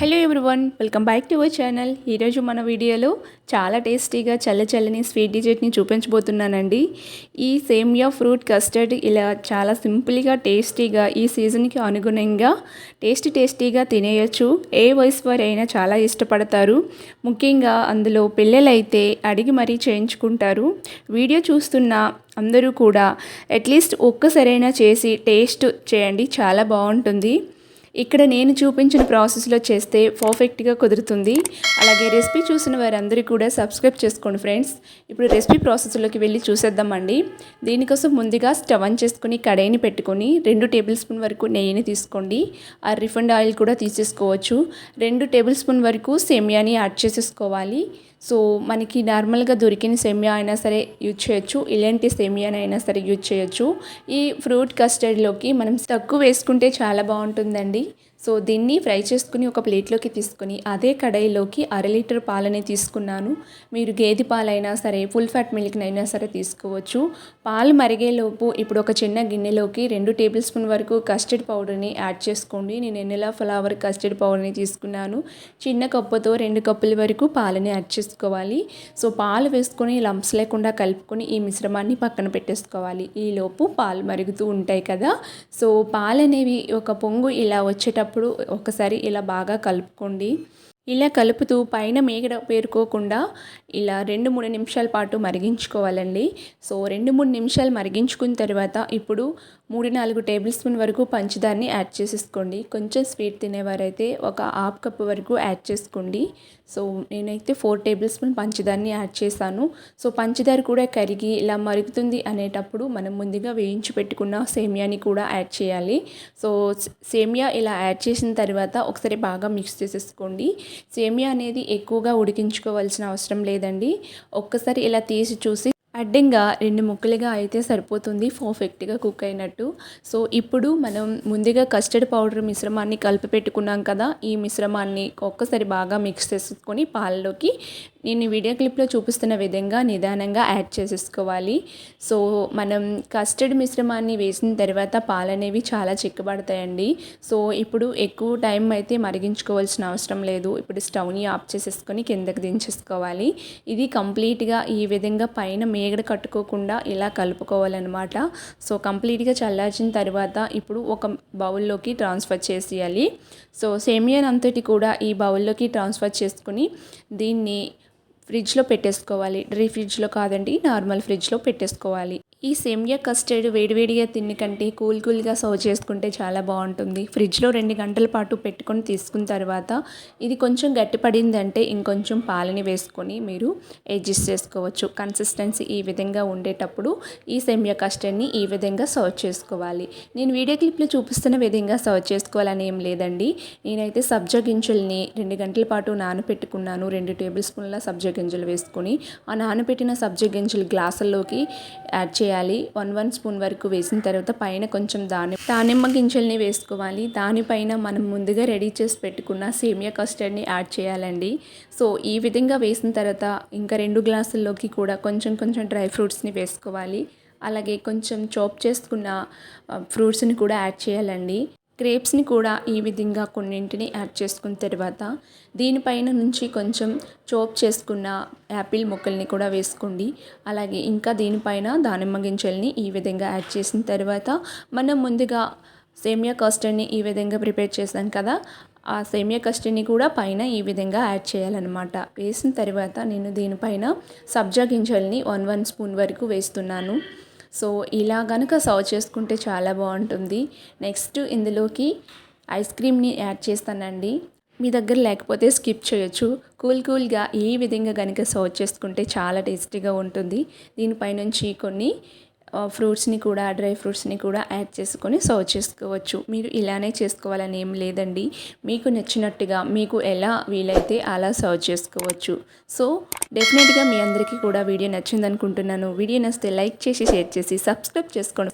Hello everyone welcome back to our channel. ఈరోజు మన వీడియోలో చాలా టేస్టీగా చల్ల చల్లని స్వీట్ డిజర్ట్ని చూపించబోతున్నానండి. ఈ సేమియా ఫ్రూట్ కస్టర్డ్ ఇలా చాలా సింపుల్గా టేస్టీగా ఈ సీజన్కి అనుగుణంగా టేస్టీ టేస్టీగా తినేయచ్చు. ఏ వయసు వారైనా చాలా ఇష్టపడతారు. ముఖ్యంగా అందులో పిల్లలైతే అడిగి మరీ చేయించుకుంటారు. వీడియో చూస్తున్న అందరూ కూడా అట్లీస్ట్ ఒక్కసారైనా చేసి టేస్ట్ చేయండి. చాలా బాగుంటుంది. ఇక్కడ నేను చూపించిన ప్రాసెస్లో చేస్తే పర్ఫెక్ట్గా కుదురుతుంది. అలాగే రెసిపీ చూసిన వారందరూ కూడా సబ్స్క్రైబ్ చేసుకోండి ఫ్రెండ్స్. ఇప్పుడు రెసిపీ ప్రాసెస్లోకి వెళ్ళి చూసేద్దామండి. దీనికోసం ముందుగా స్టవ్ ఆన్ చేసుకుని కడాయిని పెట్టుకొని రెండు టేబుల్ స్పూన్ వరకు నెయ్యిని తీసుకోండి. ఆ రిఫండ్ ఆయిల్ కూడా తీసేసుకోవచ్చు. రెండు టేబుల్ స్పూన్ వరకు సేమియాని యాడ్ చేసేసుకోవాలి. సో మనకి నార్మల్గా దొరికిన సేమియా అయినా సరే యూజ్ చేయొచ్చు. ఇలాంటి సేమియానైనా సరే యూజ్ చేయొచ్చు. ఈ ఫ్రూట్ కస్టర్డ్లోకి మనం తక్కువ వేసుకుంటే చాలా బాగుంటుందండి. సో దీన్ని ఫ్రై చేసుకుని ఒక ప్లేట్లోకి తీసుకుని అదే కడాయిలోకి అర లీటర్ పాలని తీసుకున్నాను. మీరు గేదె పాలైనా సరే ఫుల్ ఫ్యాట్ మిల్క్నైనా సరే తీసుకోవచ్చు. పాలు మరిగేలోపు ఇప్పుడు ఒక చిన్న గిన్నెలోకి రెండు టేబుల్ స్పూన్ వరకు కస్టర్డ్ పౌడర్ని యాడ్ చేసుకోండి. నేను ఎన్నెలా ఫ్లవర్ కస్టర్డ్ పౌడర్ని తీసుకున్నాను. చిన్న కప్పుతో రెండు కప్పుల వరకు పాలని యాడ్ చేసుకోవాలి. సో పాలు వేసుకొని లంప్స్ లేకుండా కలుపుకొని ఈ మిశ్రమాన్ని పక్కన పెట్టేసుకోవాలి. ఈలోపు పాలు మరుగుతూ ఉంటాయి కదా. సో పాలు అనేవి ఒక పొంగు ఇలా వచ్చేటప్పుడు అప్పుడు ఒకసారి ఇలా బాగా కలుపుకోండి. ఇలా కలుపుతూ పైన మేగడ పేరుకోకుండా ఇలా రెండు మూడు నిమిషాల పాటు మరిగించుకోవాలండి. సో రెండు మూడు నిమిషాలు మరిగించుకున్న తర్వాత ఇప్పుడు మూడు నాలుగు టేబుల్ స్పూన్ వరకు పంచదారని యాడ్ చేసేసుకోండి. కొంచెం స్వీట్ తినేవారైతే ఒక హాఫ్ కప్ వరకు యాడ్ చేసుకోండి. సో నేనైతే ఫోర్ టేబుల్ స్పూన్ పంచదారని యాడ్ చేశాను. సో పంచదార కూడా కరిగి ఇలా మరుగుతుంది అనేటప్పుడు మనం ముందుగా వేయించి పెట్టుకున్న సేమియాని కూడా యాడ్ చేయాలి. సో సేమియా ఇలా యాడ్ చేసిన తర్వాత ఒకసారి బాగా మిక్స్ చేసేసుకోండి. సేమియా అనేది ఎక్కువగా ఉడికించుకోవాల్సిన అవసరం లేదండి. ఒక్కసారి ఇలా తీసి చూసి అడ్డంగా రెండు ముక్కలుగా అయితే సరిపోతుంది పర్ఫెక్ట్గా కుక్ అయినట్టు. సో ఇప్పుడు మనం ముందుగా కస్టర్డ్ పౌడర్ మిశ్రమాన్ని కలిపి పెట్టుకున్నాం కదా ఈ మిశ్రమాన్ని ఒక్కసారి బాగా మిక్స్ చేసుకొని పాలలోకి నేను వీడియో క్లిప్లో చూపిస్తున్న విధంగా నిదానంగా యాడ్ చేసేసుకోవాలి. సో మనం కస్టర్డ్ మిశ్రమాన్ని వేసిన తర్వాత పాలు అనేవి చాలా చిక్కబడతాయండి. సో ఇప్పుడు ఎక్కువ టైం అయితే మరిగించుకోవాల్సిన అవసరం లేదు. ఇప్పుడు స్టవ్ని ఆఫ్ చేసేసుకొని కిందకి దించేసుకోవాలి. ఇది కంప్లీట్గా ఈ విధంగా పైన మేగడ కట్టుకోకుండా ఇలా కలుపుకోవాలన్నమాట. సో కంప్లీట్గా చల్లార్చిన తర్వాత ఇప్పుడు ఒక బౌల్లోకి ట్రాన్స్ఫర్ చేసేయాలి. సో సేమియన్ అంతటి కూడా ఈ బౌల్లోకి ట్రాన్స్ఫర్ చేసుకుని దీన్ని ఫ్రిడ్జ్లో పెట్టేసుకోవాలి. డ్రీ ఫ్రిడ్జ్లో కాదండి నార్మల్ ఫ్రిడ్జ్లో పెట్టేసుకోవాలి. ఈ సేమియా కస్టర్డ్ వేడివేడిగా తిని కంటే కూల్ కూల్గా సర్వ్ చేసుకుంటే చాలా బాగుంటుంది. ఫ్రిడ్జ్లో రెండు గంటల పాటు పెట్టుకొని తీసుకున్న తర్వాత ఇది కొంచెం గట్టిపడిందంటే ఇంకొంచెం పాలని వేసుకొని మీరు అడ్జస్ట్ చేసుకోవచ్చు. కన్సిస్టెన్సీ ఈ విధంగా ఉండేటప్పుడు ఈ సేమియా కస్టర్డ్ని ఈ విధంగా సర్వ్ చేసుకోవాలి. నేను వీడియో క్లిప్లో చూపిస్తున్న విధంగా సర్వ్ చేసుకోవాలని ఏం లేదండి. నేనైతే సబ్జా గింజల్ని రెండు గంటల పాటు నానపెట్టుకున్నాను. రెండు టేబుల్ స్పూన్ల సబ్జా గింజలు వేసుకొని ఆ నానబెట్టిన సబ్జా గింజలు గ్లాసుల్లోకి యాడ్ చేయాలి. చేయాలి. వన్ వన్ స్పూన్ వరకు వేసిన తర్వాత పైన కొంచెం దాని దానిమ్మ గింజల్ని వేసుకోవాలి. దానిపైన మనం ముందుగా రెడీ చేసి పెట్టుకున్న సేమియా కస్టర్డ్ని యాడ్ చేయాలండి. సో ఈ విధంగా వేసిన తర్వాత ఇంకా రెండు గ్లాసుల్లోకి కూడా కొంచెం కొంచెం డ్రై ఫ్రూట్స్ని వేసుకోవాలి. అలాగే కొంచెం చాప్ చేసుకున్న ఫ్రూట్స్ని కూడా యాడ్ చేయాలండి. గ్రేప్స్ని కూడా ఈ విధంగా కొన్నింటిని యాడ్ చేసుకున్న తర్వాత దీనిపైన నుంచి కొంచెం చోప్ చేసుకున్న యాపిల్ ముక్కల్ని కూడా వేసుకోండి. అలాగే ఇంకా దీనిపైన దానిమ్మ గింజల్ని ఈ విధంగా యాడ్ చేసిన తర్వాత మనం ముందుగా సేమియా కస్టర్డ్ని ఈ విధంగా ప్రిపేర్ చేశాం కదా ఆ సేమియా కస్టర్డ్ని కూడా పైన ఈ విధంగా యాడ్ చేయాలన్నమాట. వేసిన తర్వాత నేను దీనిపైన సబ్జా గింజల్ని వన్ వన్ స్పూన్ వరకు వేస్తున్నాను. సో ఇలా కనుక సర్వ్ చేసుకుంటే చాలా బాగుంటుంది. నెక్స్ట్ ఇందులోకి ఐస్ క్రీమ్ని యాడ్ చేస్తానండి. మీ దగ్గర లేకపోతే స్కిప్ చేయొచ్చు. కూల్ కూల్గా ఈ విధంగా కనుక సర్వ్ చేసుకుంటే చాలా టేస్టీగా ఉంటుంది. దీనిపైనుంచి కొన్ని ఫ్రూట్స్ని కూడా డ్రై ఫ్రూట్స్ని కూడా యాడ్ చేసుకొని సర్వ్ చేసుకోవచ్చు. మీరు ఇలానే చేసుకోవాలని ఏం లేదండి. మీకు నచ్చినట్టుగా మీకు ఎలా వీలైతే అలా సర్వ్ చేసుకోవచ్చు. సో డెఫినెట్గా మీ అందరికీ కూడా వీడియో నచ్చింది అనుకుంటున్నాను వీడియో నచ్చితే లైక్ చేసి షేర్ చేసి సబ్స్క్రైబ్ చేసుకోండి.